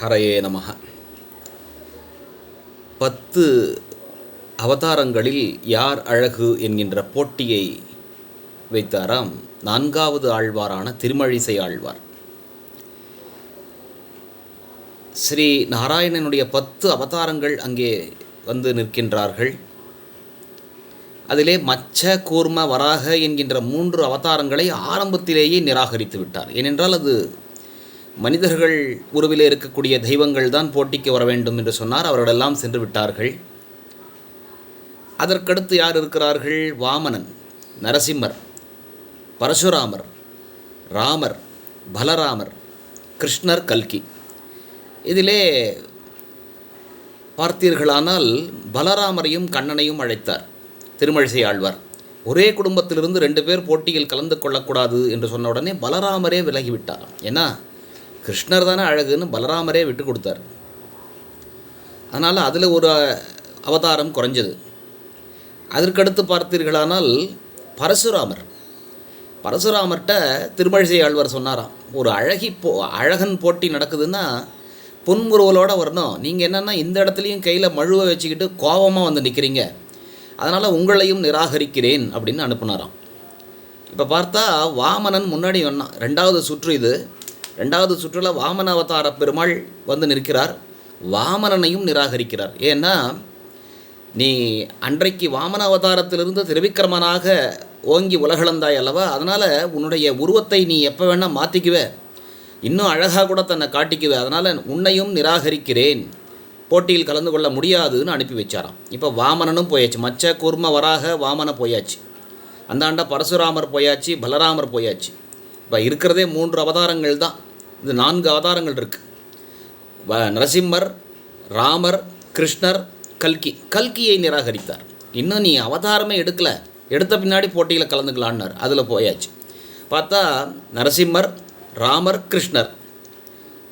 ஹரையே நமக பத்து அவதாரங்களில் யார் அழகு என்கின்ற போட்டியை வைத்தாராம். நான்காவது ஆழ்வாரான திருமழிசை ஆழ்வார். ஸ்ரீ நாராயணனுடைய பத்து அவதாரங்கள் அங்கே வந்து நிற்கின்றார்கள். அதிலே மச்ச கூர்ம வராக என்கின்ற மூன்று அவதாரங்களை ஆரம்பத்திலேயே நிராகரித்து விட்டார். ஏனென்றால் அது மனிதர்கள் உருவிலே இருக்கக்கூடிய தெய்வங்கள் தான் போட்டிக்கு வர வேண்டும் என்று சொன்னார். அவர்களெல்லாம் சென்று விட்டார்கள். அதற்கடுத்து யார் இருக்கிறார்கள்? வாமனன் நரசிம்மர் பரசுராமர் ராமர் பலராமர் கிருஷ்ணர் கல்கி. இதிலே பார்த்தீர்களானால் பலராமரையும் கண்ணனையும் அழைத்தார். திருமழிசை ஆழ்வார் ஒரே குடும்பத்திலிருந்து ரெண்டு பேர் போட்டியில் கலந்து கொள்ளக்கூடாது என்று சொன்ன உடனே பலராமரே விலகிவிட்டார். ஏன்னா கிருஷ்ணர் தானே அழகுன்னு பலராமரே விட்டு கொடுத்தார். அதனால் அதில் ஒரு அவதாரம் குறைஞ்சது. அதற்கடுத்து பார்த்தீர்களானால் பரசுராமர். பரசுராமர்கிட்ட திருமழிசை ஆழ்வார் சொன்னாராம் ஒரு அழகி போ அழகன் போட்டி நடக்குதுன்னா புன்முறுவலோடு வரணும். நீங்கள் என்னென்னா இந்த இடத்துலையும் கையில் மழுவை வச்சுக்கிட்டு கோபமாக வந்து நிற்கிறீங்க அதனால் உங்களையும் நிராகரிக்கிறேன் அப்படின்னு அனுப்புனாராம். இப்போ பார்த்தா வாமனன் முன்னாடி வந்தான். ரெண்டாவது சுற்று இது. ரெண்டாவது சுற்றில் வாமன அவதார பெருமாள் வந்து நிற்கிறார். வாமனனையும் நிராகரிக்கிறார். ஏன்னா நீ அன்றைக்கு வாமன அவதாரத்திலிருந்து திருவிக்கிரமனாக ஓங்கி உலகளந்தாய் அல்லவா? அதனால் உன்னுடைய உருவத்தை நீ எப்போ வேணால் மாற்றிக்குவே இன்னும் அழகாக கூட தன்னை காட்டிக்குவே. அதனால் உன்னையும் நிராகரிக்கிறேன். போட்டியில் கலந்து கொள்ள முடியாதுன்னு அனுப்பி வச்சாராம். இப்போ வாமனனும் போயாச்சு. மச்ச குர்ம வராக வாமன போயாச்சு. அந்த ஆண்டா பரசுராமர் போயாச்சு பலராமர் போயாச்சு. இப்போ இருக்கிறதே மூன்று அவதாரங்கள் தான் இது நான்கு அவதாரங்கள் இருக்குது நரசிம்மர் ராமர் கிருஷ்ணர் கல்கி. கல்கியை நிராகரித்தார். இன்னும் நீ அவதாரமே எடுக்கலை. எடுத்த பின்னாடி போட்டியில் கலந்துக்கலான்னார். அதில் போயாச்சு. பார்த்தா நரசிம்மர் ராமர் கிருஷ்ணர்.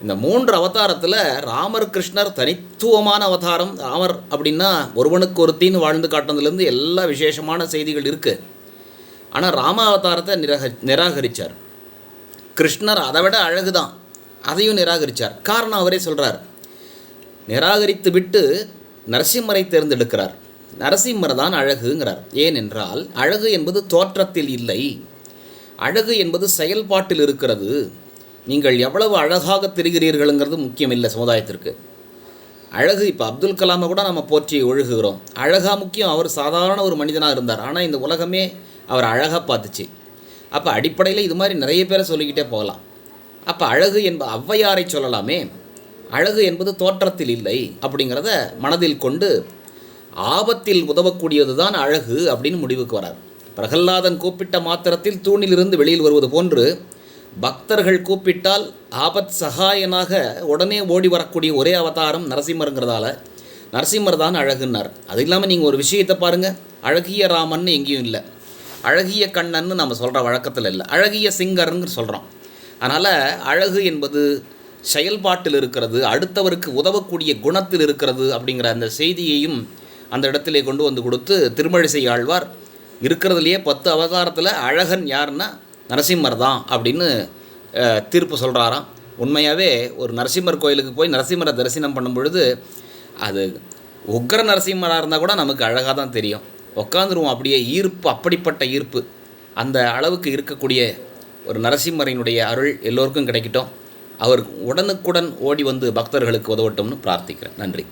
இந்த மூன்று அவதாரத்தில் ராமர் கிருஷ்ணர் தனித்துவமான அவதாரம். ராமர் அப்படின்னா ஒருவனுக்கு ஒருத்தின்னு வாழ்ந்து காட்டினதுலேருந்து எல்லா விசேஷமான செய்திகள் இருக்குது ஆனால் ராம அவதாரத்தை நிராக நிராகரித்தார் கிருஷ்ணர் அதை விட அழகு தான் அதையும் நிராகரித்தார் காரணம் அவரே சொல்கிறார் நிராகரித்து விட்டு நரசிம்மரை தேர்ந்தெடுக்கிறார். நரசிம்மர் தான் அழகுங்கிறார். ஏனென்றால் அழகு என்பது தோற்றத்தில் இல்லை. அழகு என்பது செயல்பாட்டில் இருக்கிறது. நீங்கள் எவ்வளவு அழகாக தெரிகிறீர்களுங்கிறது முக்கியம் இல்லை சமுதாயத்திற்கு. அழகு இப்போ அப்துல் கலாமை கூட நம்ம போற்றி ஒழுகுகிறோம். அழகாக முக்கியம். அவர் சாதாரண ஒரு மனிதனாக இருந்தார். ஆனால் இந்த உலகமே அவர் அழகாக பார்த்துச்சு. அப்போ அடிப்படையில் இது மாதிரி நிறைய பேரை சொல்லிக்கிட்டே போகலாம். அப்போ அழகு என்ப ஔவையாரை சொல்லலாமே. அழகு என்பது தோற்றத்தில் இல்லை அப்படிங்கிறத மனதில் கொண்டு ஆபத்தில் உதவக்கூடியது தான் அழகு அப்படின்னு முடிவுக்கு வரார். பிரகல்லாதன் கூப்பிட்ட மாத்திரத்தில் தூணிலிருந்து வெளியில் வருவது போன்று பக்தர்கள் கூப்பிட்டால் ஆபத் சகாயனாக உடனே ஓடி வரக்கூடிய ஒரே அவதாரம் நரசிம்மருங்கிறதால. நரசிம்மர் தான் அழகுன்னார். அது இல்லாமல் நீங்கள் ஒரு விஷயத்தை பாருங்கள் அழகிய ராமன் எங்கேயும் இல்லை. அழகிய கண்ணன்னு நம்ம சொல்கிற வழக்கத்தில் இல்லை. அழகிய சிங்கர்னு சொல்கிறோம் அதனால் அழகு என்பது செயல்பாட்டில் இருக்கிறது அடுத்தவருக்கு உதவக்கூடிய குணத்தில் இருக்கிறது அப்படிங்கிற அந்த செய்தியையும் அந்த இடத்திலே கொண்டு வந்து கொடுத்து திருமழிசை ஆழ்வார் இருக்கிறதுலையே பத்து அவதாரத்தில் அழகன் யாருன்னா நரசிம்மர் தான் அப்படின்னு தீர்ப்பு சொல்கிறாராம் உண்மையாகவே ஒரு நரசிம்மர் கோயிலுக்கு போய் நரசிம்மரை தரிசனம் பண்ணும் பொழுது அது உக்ர நரசிம்மராக இருந்தால் கூட நமக்கு அழகாக தான் தெரியும். உட்காந்துருவோம் அப்படியே ஈர்ப்பு அப்படிப்பட்ட ஈர்ப்பு. அந்த அளவுக்கு இருக்கக்கூடிய ஒரு நரசிம்மரினுடைய அருள் எல்லோருக்கும் கிடைக்கட்டும். அவர் உடனுக்குடன் ஓடி வந்து பக்தர்களுக்கு உதவட்டும்னு பிரார்த்திக்கிறேன். நன்றி.